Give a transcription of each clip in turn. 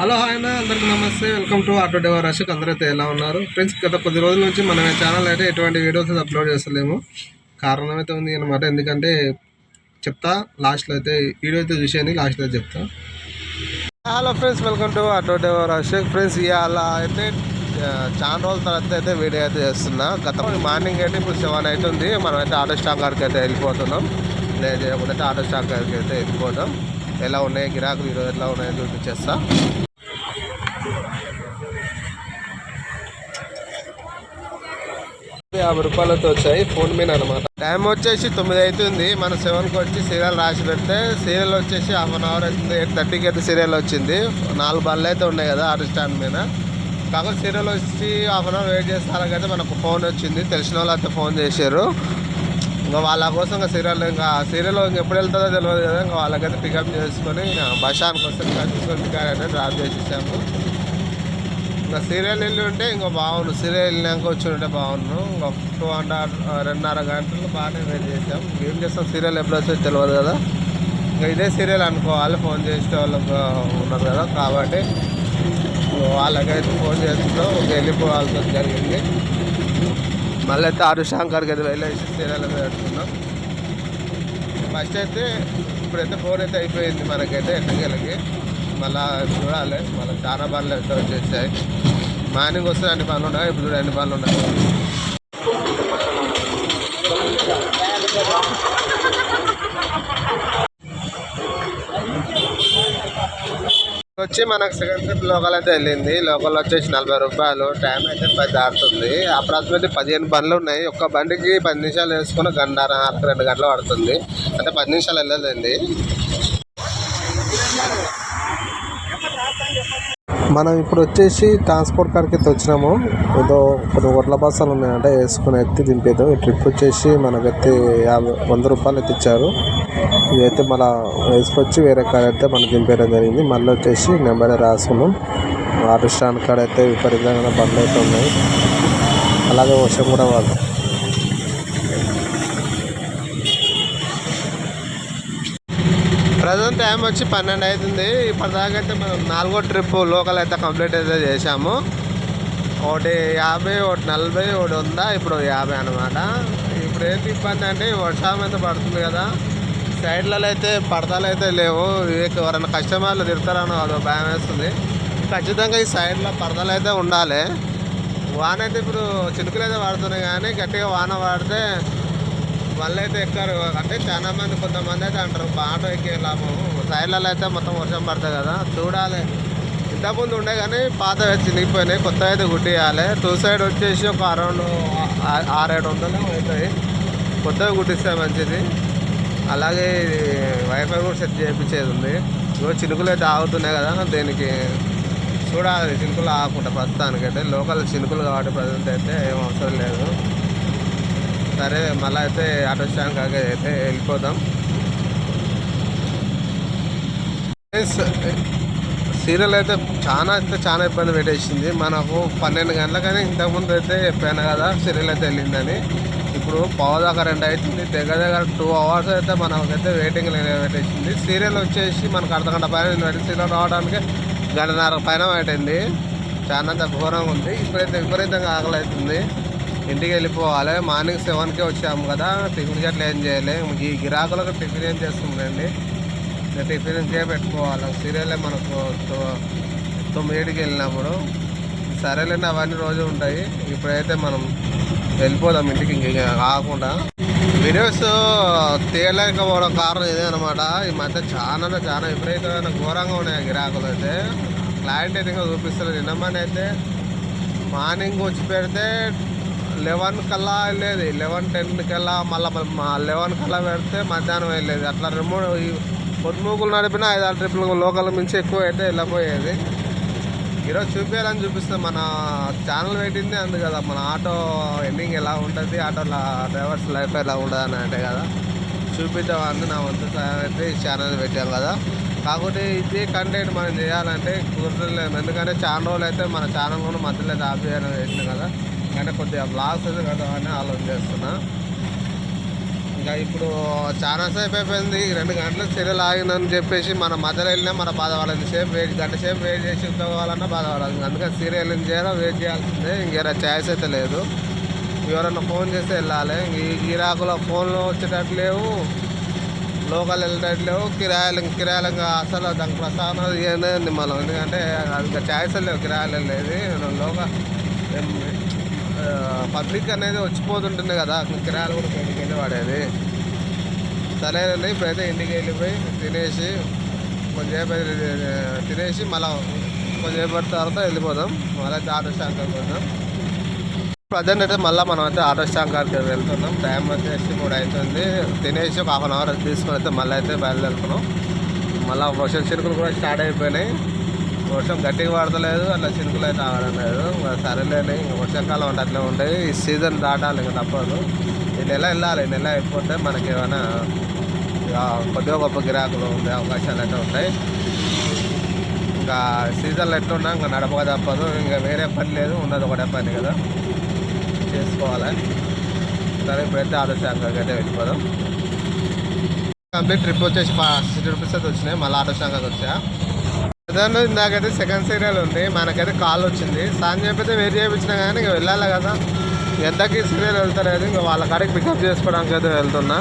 Hello hi అన్న అందరికి నమస్తే. Welcome to auto driver rush అందరైతే ఎలా ఉన్నారు? ఫ్రెండ్స్ గత కొద్ది రోజుల నుంచి మన ఛానల్ అయితే ఎటువంటి వీడియోస్ అయితే అప్లోడ్ చేస్తలేము. కారణం అయితే ఉంది అనమాట ఎందుకంటే చెప్తా లాస్ట్లో అయితే వీడియో అయితే చూసేయండి లాస్ట్లో అయితే చెప్తా. Hello friends welcome to auto driver Ashok friends ఇవాళ అయితే చాలా రోజుల తర్వాత అయితే వీడియో అయితే చేస్తున్నా. గత మార్నింగ్ అయితే ఇప్పుడు సెవెన్ అవుతుంది. మనం అయితే ఆటో స్టాక్ కాడికి అయితే వెళ్ళిపోతున్నాం. లేదు చేయకుండా ఆటో స్టాక్ కాడికి అయితే వెళ్ళిపోతాం. ఎలా ఉన్నాయి గిరాకులు ఈరోజు ఎలా ఉన్నాయో చూపించేస్తా. యాభై రూపాయలతో వచ్చాయి. ఫోన్ మీద అనమాట టైం వచ్చేసి తొమ్మిది అవుతుంది మన సెవెన్కి వచ్చి సీరియల్ రాసి పెడితే సీరియల్ వచ్చేసి హాఫ్ అన్ అవర్ అవుతుంది. ఎయిట్ థర్టీకి అయితే సీరియల్ వచ్చింది. నాలుగు బళ్ళు అయితే ఉన్నాయి కదా ఆటో స్టాండ్ మీద. కాకపోతే సీరియల్ వచ్చి హాఫ్ అన్ అవర్ వెయిట్ చేస్తారకైతే మనకు ఫోన్ వచ్చింది. తెలిసిన వాళ్ళు అయితే ఫోన్ చేశారు. ఇంకా వాళ్ళ కోసం ఇంకా సీరియల్ ఇంకా సీరియల్ ఇంకా ఎప్పుడు వెళ్తుందో తెలియదు కదా. ఇంకా వాళ్ళకైతే పికప్ చేసుకొని బస్ స్టాండ్కి వస్తే తీసుకొని అయితే డ్రాప్ చేసేసాము. ఇంకా సీరియల్ వెళ్ళి ఉంటే ఇంకా బాగుండు. సీరియల్ వెళ్ళినాక వచ్చి ఉంటే బాగుండు. ఇంకా టూ అండ్ రెండున్నర గంటలు బాగానే వెయిట్ చేసాం ఏం చేస్తాం? సీరియల్ ఎప్పుడు వచ్చేది తెలియదు కదా. ఇంకా ఇదే సీరియల్ అనుకోవాలి. ఫోన్ చేసే వాళ్ళకు ఉన్నారు కదా. కాబట్టి వాళ్ళకైతే ఫోన్ చేస్తున్నాం. ఇంకా వెళ్ళిపోవాల్సి జరిగింది. మళ్ళీ అయితే ఆరు శంకర్కి అయితే వెళ్ళేసి సీరియల్ పెడుతున్నాం పెట్టుకున్నాం. ఫస్ట్ అయితే ఇప్పుడైతే ఫోన్ అయితే అయిపోయింది మనకైతే ఎట్టగలకి మళ్ళీ చూడాలి. మళ్ళీ చాలా పనులు ఎక్కడ వచ్చేసాయి మార్నింగ్ వస్తే అన్ని పనులు ఉండవు ఇప్పుడు చూడు అన్ని పనులు ఉండవు వచ్చి మనకు సెకండ్ ట్రిప్ లోకల్ అయితే వెళ్ళింది. లోకల్ వచ్చేసి నలభై రూపాయలు. టైం అయితే పది దాటుతుంది. అప్రాక్సిమేట్లీ పదిహేను బండ్లు ఉన్నాయి. ఒక్క బండికి పది నిమిషాలు వేసుకుని గంటన్నర రెండు గంటలు పడుతుంది. అంటే పది నిమిషాలు వెళ్ళదండి మనం ఇప్పుడు వచ్చేసి ట్రాన్స్పోర్ట్ కాడికి అయితే వచ్చినాము. ఏదో కొన్ని ఒడ్ల బస్సాలు ఉన్నాయంట వేసుకుని ఎత్తి దింపేదో ఈ ట్రిప్ వచ్చేసి మనకైతే యాభై వంద రూపాయలు అయితే ఇచ్చారు. ఇదైతే మళ్ళీ వేసుకొచ్చి వేరే కాడ అయితే మనం దింపేయడం జరిగింది. మళ్ళీ వచ్చేసి నెంబర్ రాసుకున్నాం. ఆటో స్టాండ్ కాడ అయితే విపరీతంగా బండ్లు అయితే ఉన్నాయి. అలాగే వర్షం కూడా వాళ్ళు ప్రజెంట్ టైం వచ్చి పన్నెండు అవుతుంది ఇప్పటిదాకా అయితే మనం నాలుగో ట్రిప్ లోకల్ అయితే కంప్లీట్ అయితే చేసాము ఒకటి యాభై ఒకటి నలభై ఒకటి వంద ఇప్పుడు యాభై అనమాట ఇప్పుడు ఏంటి ఇబ్బంది అంటే వర్షం అయితే పడుతుంది కదా. సైడ్లలో అయితే పడతాలు అయితే లేవు. ఎవరైనా కస్టమర్లు తిడతారని అదో భయం వేస్తుంది. ఖచ్చితంగా ఈ సైడ్లో పడతలు అయితే ఉండాలి. వాన అయితే ఇప్పుడు చినుకులు అయితే పడుతున్నాయి కానీ గట్టిగా వాన పడితే మళ్ళీ అయితే ఎక్కారు. అంటే చాలా మంది కొంతమంది అయితే అంటారు ఆటో ఎక్కే లాభం. సైడ్లలో అయితే మొత్తం వర్షం పడుతుంది కదా చూడాలి. ఇంతకుముందు ఉండే కానీ పాత చినిగిపోయినాయి కొత్త అయితే గుట్టియాలి. టూ సైడ్ వచ్చేసి ఒక అరౌండ్ ఆరేడు వందలు అవుతాయి. కొత్తవి గుట్టిస్తే మంచిది. అలాగే వైఫై కూడా సెట్ చేయించేది ఉంది. ఇగో చినుకులు అయితే ఆగుతున్నాయి కదా దీనికి చూడాలి. చినుకులు ఆగకుండా ప్రస్తుతానికైతే. లోకల్ చినుకులు కాబట్టి ప్రజెంట్ అయితే ఏం అవసరం లేదు. సరే మళ్ళీ అయితే ఆటో స్టాండ్ కాక అయితే వెళ్ళిపోదాం. సీరియల్ అయితే చాలా అయితే చాలా ఇబ్బంది పెట్టేసింది. మనకు పన్నెండు గంటలకని ఇంతకుముందు అయితే చెప్పాను కదా సీరియల్ అయితే వెళ్ళిందని. ఇప్పుడు పావుదాకా రెండు అవుతుంది. దగ్గర దగ్గర టూ అవర్స్ అయితే మనకైతే వెయిటింగ్ పెట్టేసింది. సీరియల్ వచ్చేసి మనకు అర్ధగంట పైన సీరియల్ రావడానికి గంటన్నర పైన పెట్టింది. చాలా అంత ఘోరంగా ఉంది. ఇప్పుడైతే విపరీతంగా ఆకలి అవుతుంది ఇంటికి వెళ్ళిపోవాలి. మార్నింగ్ సెవెన్కే వచ్చాము కదా. టిఫిన్ గట్ల ఏం చేయాలి. ఈ గిరాకులకు టిఫిన్ ఏం చేస్తుందండి? టిఫిన్ ఇంకే పెట్టుకోవాలి. సీరియలే మనకు తొ- వెళ్ళినప్పుడు. సరేలేండి అవన్నీ రోజు ఉంటాయి. ఇప్పుడైతే మనం వెళ్ళిపోదాం ఇంటికి. ఇంక కాకుండా. వీడియోస్ తీయలేకపోవడం కారణం ఇదే అనమాట ఈ మధ్య చాలా చాలా విపరీతమైన ఘోరంగా ఉన్నాయి గిరాకులు అయితే. క్లారిటీ అయితే ఇంకా చూపిస్తారు నిన్నమ్మని అయితే మార్నింగ్ వచ్చి పెడితే లెవెన్ కల్లా వెళ్ళేది. లెవెన్ టెన్ కల్లా మళ్ళీ లెవెన్ కల్లా పెడితే మధ్యాహ్నం వెళ్ళేది. అట్లా రెండు పొద్దుమూకులు నడిపిన ఐదు ఆరు ట్రిప్లు లోకల్ మించి ఎక్కువ అయితే వెళ్ళిపోయేది ఈరోజు చూపించాలని చూపిస్తే మన ఛానల్ పెట్టింది అందు కదా. మన ఆటో ఎండింగ్ ఎలా ఉంటుంది ఆటో డ్రైవర్స్ లైఫ్ ఎలా ఉంటుంది అని అంటే కదా. చూపిద్దామని నా వంతు అయితే ఈ ఛానల్ పెట్టాం కదా. కాకపోతే ఇది కంటెంట్ మనం చేయాలంటే కుదరలేదు ఎందుకంటే చాలా రోజులు అయితే మన ఛానల్ కూడా మధ్యలో అయితే ఆఫ్ చేయాలని కదా. కానీ కొద్దిగా బ్లాగ్స్ అయితే కదా అని ఆలోచన చేస్తున్నా. ఇంకా ఇప్పుడు చాలా సేపు అయిపోయింది. రెండు గంటలకు సీరియల్ ఆగిందని చెప్పేసి మన మధ్యలో వెళ్ళినా మన బాధపడాలి సేపు వెయిట్ గంట సేపు వెయిట్ చేసి ఉద్యోగాలన్నా బాధపడాలి అందుకని సీరియల్ చేయాలో వెయిట్ చేయాల్సిందే. ఇంకేరా ఛాయిస్ అయితే లేదు. ఎవరన్నా ఫోన్ చేస్తే వెళ్ళాలి. ఈ గిరాకులో ఫోన్లో వచ్చేటట్టు లేవు. లోకల్ వెళ్ళేటట్టు లేవు. కిరాయలు కిరాయిలు ఇంకా అసలు దానికి ప్రసాదం ఏంది మనం ఎందుకంటే అది ఇంకా ఛాయిస్ లేవు. కిరాయలు వెళ్ళేది. లోకల్ పబ్లిక్ అనేది వచ్చిపోతుంటుంది కదా కిరాయిలు కూడా పెట్టుకెళ్ళి వాడేది. సరేనండి ఇప్పుడైతే ఇంటికి వెళ్ళిపోయి తినేసి కొంచెంసేపు అయితే తినేసి మళ్ళీ కొంచెంసేపటి తర్వాత వెళ్ళిపోదాం. మళ్ళీ అయితే ఆటో స్టాంకర్కి పోదాం ప్రజెంట్ అయితే మళ్ళీ మనం అయితే ఆటో స్టాండ్ వెళ్తున్నాం. టైం వచ్చేసి మూడు అవుతుంది. తినేసి ఒక హాఫ్ అన్ అవర్ తీసుకొని అయితే మళ్ళీ అయితే బయలుదేరుతున్నాం. మళ్ళీ ఒక చినుకులు కూడా స్టార్ట్ అయిపోయినాయి. వర్షం గట్టిగా పడతలేదు అట్లా చినుకులు అయితే ఆగడం లేదు. సరేలేని ఇంకా వర్షాకాలం అంటే అట్లే ఉంటాయి ఈ సీజన్ దాటాలి ఇంకా తప్పదు. ఈ నెల వెళ్ళాలి ఈ నెల అయిపోతే మనకి ఏమైనా ఇక కొద్దిగా గొప్ప గిరాకులు ఉండే అవకాశాలు అయితే ఉంటాయి. ఇంకా సీజన్లు ఎట్లున్నా ఇంకా నడపక తప్పదు. ఇంకా వేరే పని లేదు ఉన్నది ఒకటే పని కదా. చేసుకోవాలి? సరే ఇప్పుడైతే ఆటో అయితే వెళ్ళిపోదాం. కంప్లీట్ ట్రిప్ వచ్చేసి సిక్స్టీ రూపీస్ అయితే వచ్చినాయి. మళ్ళీ ఆటో శాఖకి వచ్చా. దాంట్లో ఇందాకైతే సెకండ్ సీరియల్ ఉంది. మనకైతే కాల్ వచ్చింది. సాయం చెప్పైతే వేరు చేయించినా కానీ ఇంకా వెళ్ళాలి కదా. ఎంతకి సీరియల్ వెళ్తారు అది ఇంకా వాళ్ళ కాడికి పికప్ చేసుకోవడానికి అయితే వెళ్తున్నా.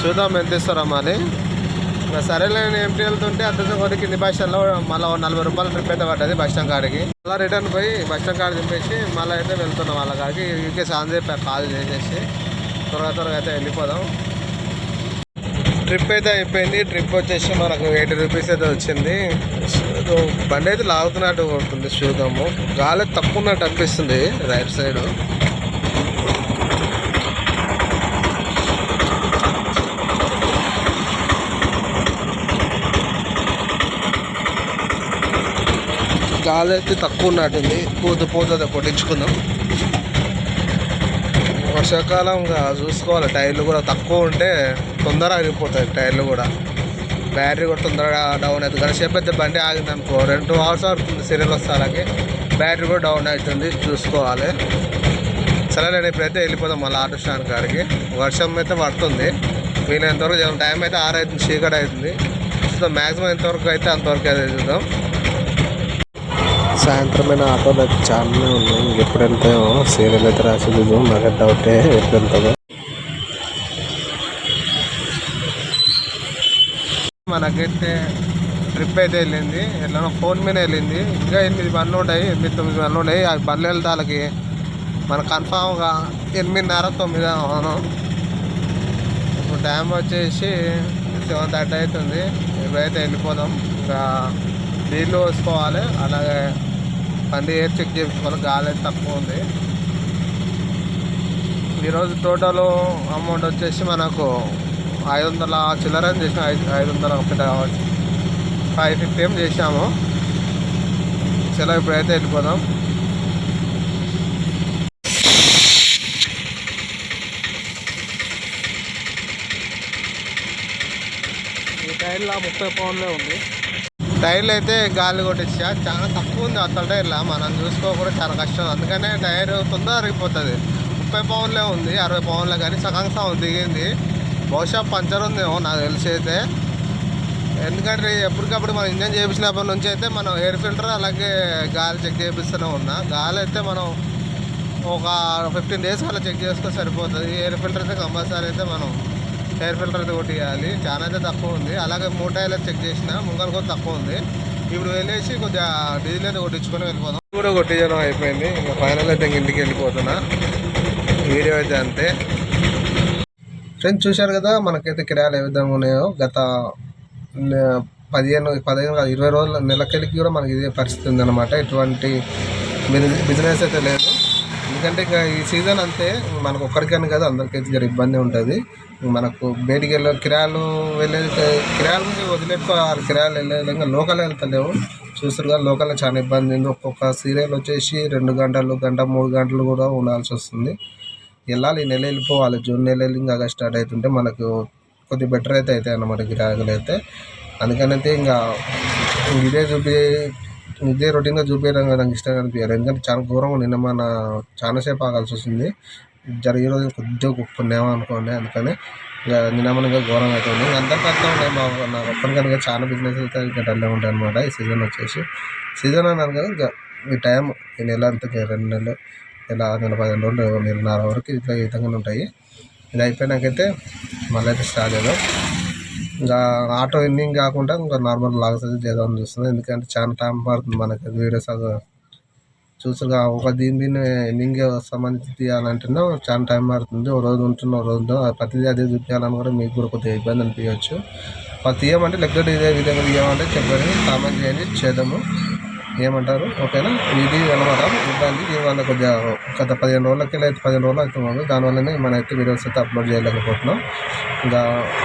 చూద్దాం ఎంత ఇస్తారా మరి. ఇంకా సరేలే నేను ఎంటీ వెళ్తుంటే అంత కొద్ది కింది బస్ స్టాండ్లో మళ్ళీ నలభై రూపాయలు ట్రిప్ అయితే పడ్డది బస్ స్టాండ్ కాడికి. మళ్ళీ రిటర్న్ పోయి బస్ స్టాండ్ కాడ దింపేసి మళ్ళీ అయితే వెళ్తున్నాం వాళ్ళ కాడికి. ఇంకే సాయం చెప్పారు కాల్ చేసేసి. త్వరగా త్వరగా అయితే వెళ్ళిపోదాం. ట్రిప్ అయితే అయిపోయింది. ట్రిప్ వచ్చేసి మనకు ఎయిటీ రూపీస్ అయితే వచ్చింది. బండి అయితే లాగుతున్నట్టు ఉంటుంది చూద్దాము. గాలి తక్కువ ఉన్నట్టు అనిపిస్తుంది రైట్ సైడ్ గాలి అయితే తక్కువ ఉన్నట్టుంది పూత పూత కొట్టించుకుందాం. వర్షాకాలం చూసుకోవాలి. టైర్లు కూడా తక్కువ ఉంటే తొందరగా అయిపోతుంది టైర్లు కూడా. బ్యాటరీ కూడా తొందరగా డౌన్ అవుతుంది. కానీ సేపు అయితే బండి ఆగింది అనుకో రెండు అవర్స్ అవుతుంది సీరియల్ వస్తాలకి. బ్యాటరీ కూడా డౌన్ అవుతుంది చూసుకోవాలి. సరే నేను ఇప్పుడైతే వెళ్ళిపోదాం మళ్ళీ ఆటో స్టాండ్ కాడికి. వర్షం అయితే పడుతుంది. వీలైనంతవరకు టైం అయితే ఆరైతుంది అవుతుంది చీకటి అవుతుంది. చూద్దాం మ్యాక్సిమం ఎంతవరకు అయితే అంతవరకు అయితే చూద్దాం. సాయంత్రమైన ఆటోలు అయితే చాలానే ఉన్నాయి ఎప్పుడు వెళ్తాయో సీరియల్ అయితే రాసింది. నాకు డౌటే ఎప్పుడు వెళ్తుందో మనకైతే ట్రిప్ అయితే వెళ్ళింది. ఎట్లా ఫోన్ మీద వెళ్ళింది. ఇంకా ఎనిమిది బండ్లు ఉంటాయి. ఎనిమిది తొమ్మిది బండ్లు ఉన్నాయి ఆ బండ్లు వెళ్తాలకి మన కన్ఫామ్గా ఎనిమిదిన్నర తొమ్మిది అవును. ఇప్పుడు టైం వచ్చేసి సెవెన్ థర్టీ అవుతుంది. ఇప్పుడైతే వెళ్ళిపోదాం. ఇంకా నీళ్ళు వేసుకోవాలి అలాగే బండి ఎయిర్ చెక్ చేసుకోవాలి. గాలి అయితే తక్కువ ఉంది. ఈరోజు టోటల్ అమౌంట్ వచ్చేసి మనకు ఐదు వందల చిల్లర చేసిన ఐదు ఐదు వందల ఒకటి ఫైవ్ ఫిఫ్టీ ఏం చేసాము చలో ఇప్పుడైతే వెళ్ళిపోదాం. ఈ టైర్లో ముప్పై పౌండ్లే ఉంది. టైర్లు అయితే గాలి కొట్టించా. చాలా తక్కువ ఉంది అసలు టైర్లో. మనం చూసుకోకుండా చాలా కష్టం. అందుకనే టైర్ తొందరగా అరిగిపోతుంది. ముప్పై పౌన్లే ఉంది అరవై పౌన్లే కానీ సగం సగం దిగింది. బహుశా పంచర్ ఉందేమో నాకు తెలిసి అయితే. ఎందుకంటే ఎప్పటికప్పుడు మనం ఇంజన్ చేయించినప్పటి నుంచి అయితే మనం ఎయిర్ ఫిల్టర్ అలాగే గాలి చెక్ చేపిస్తూనే ఉన్నా. గాలి అయితే మనం ఒక ఫిఫ్టీన్ డేస్ అలా చెక్ చేస్తే సరిపోతుంది. ఎయిర్ ఫిల్టర్ అయితే కంపల్సరీ అయితే మనం ఎయిర్ ఫిల్టర్ అయితే కొట్టియాలి. చాలా అయితే తక్కువ ఉంది. అలాగే మూటాయిల్ చెక్ చేసిన ముంగలు కూడా తక్కువ ఉంది. ఇప్పుడు వెళ్ళేసి కొద్దిగా డీజిల్ అయితే కొట్టించుకొని వెళ్ళిపోతాం కూడా కొట్టించడం అయిపోయింది. ఇంకా ఫైనల్ అయితే ఇంటికి వెళ్ళిపోతున్నా. వీడియో అయితే అంతే. ఫ్రెండ్స్ చూశారు కదా మనకైతే కిరాయాలు ఏ విధంగా ఉన్నాయో గత పదిహేను పదిహేను కాదు ఇరవై రోజుల నెలకెళ్ళకి కూడా మనకి ఇదే పరిస్థితి ఉందన్నమాట. ఎటువంటి బిజినెస్ బిజినెస్ అయితే లేదు. ఎందుకంటే ఇంకా ఈ సీజన్ అంతే మనకు ఒక్కరికని కాదు అందరికైతే జర ఇబ్బంది ఉంటుంది. మనకు బయటికి వెళ్ళే కిరాయాలు వెళ్ళేది కిరాయాల నుంచి వదిలేసుకోవాలి కిరాయాలు వెళ్ళే విధంగా లోకల్ వెళ్తలేవు. చూస్తారు కదా లోకల్ చాలా ఇబ్బంది ఉంది. ఒక్కొక్క సీరియల్ వచ్చేసి రెండు గంటలు గంట మూడు గంటలు కూడా ఉండాల్సి వస్తుంది. వెళ్ళాలి ఈ నెల వెళ్ళిపోవాలి. జూన్ నెల వెళ్ళి ఇంకా స్టార్ట్ అవుతుంటే మనకు కొద్దిగా బెటర్ అయితే అవుతాయి అన్నమాట గిరాకులు అయితే. అందుకనైతే ఇంకా ఇదే చూపి ఇదే రొటీన్గా చూపించడం నాకు ఇష్టం అనిపించారు ఎందుకంటే చాలా ఘోరంగా నిన్న మన చాలాసేపు ఆగాల్సి వస్తుంది. జరిగే రోజు కొద్దిగా పుణ్యం అనుకోండి అందుకని ఇక నిన్నమనగా ఘోరంగా అవుతుంది ఇంకా అందరికీ ఉన్నాయి మా నా ఒక్కరికనుక చాలా బిజినెస్ అయితే ఇంకా డల్లే ఉంటాయి అనమాట ఈ సీజన్ వచ్చేసి. సీజన్ అన్నాను కదా ఇంకా ఈ టైం ఈ నెల అంతా రెండు నెలలు ఇలా నెల పదిహేను రోజులు నెలన్నర వరకు ఇట్లా ఈ విధంగా ఉంటాయి. ఇది అయిపోయినాకైతే మళ్ళీ అయితే స్టార్ట్ చేద్దాం. ఇంకా ఆటో ఎండింగ్ కాకుండా ఇంకా నార్మల్ లాగ్స్ అయితే చేద్దామని చూస్తున్నాం. ఎందుకంటే చాలా టైం పడుతుంది మనకి వీడియోస్ చూసుగా ఒక దీని దీన్ని ఎండింగ్ సంబంధించి తీయాలంటేనే చాలా టైం పడుతుంది. ఒక రోజు ఉంటున్న ఓ రోజు ప్రతిదీ అదే చూపించాలని కూడా మీకు కూడా కొద్దిగా ఇబ్బంది అనిపించవచ్చు. తీయమంటే లెక్కటి ఇదే విధంగా తీయమంటే చెప్పండి. కామెంట్ చేయండి. చేద్దాము. ఏమంటారు ఓకేనా ఇది అనమాట ఇబ్బంది దీనివల్ల కొద్దిగా గత పదిహేను రోజులకి లేదా పదిహేను రోజులు అవుతున్నాము దానివల్లనే మన అయితే వీడియోస్ అయితే అప్లోడ్ చేయలేకపోతున్నాం ఇంకా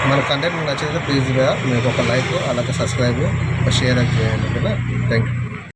మన కంటెంట్ మీకు నచ్చితే ప్లీజ్ మీకు ఒక లైక్ అలాగే సబ్స్క్రైబ్ ఒక షేర్ అయితే చేయండి ఓకేనా థ్యాంక్ యూ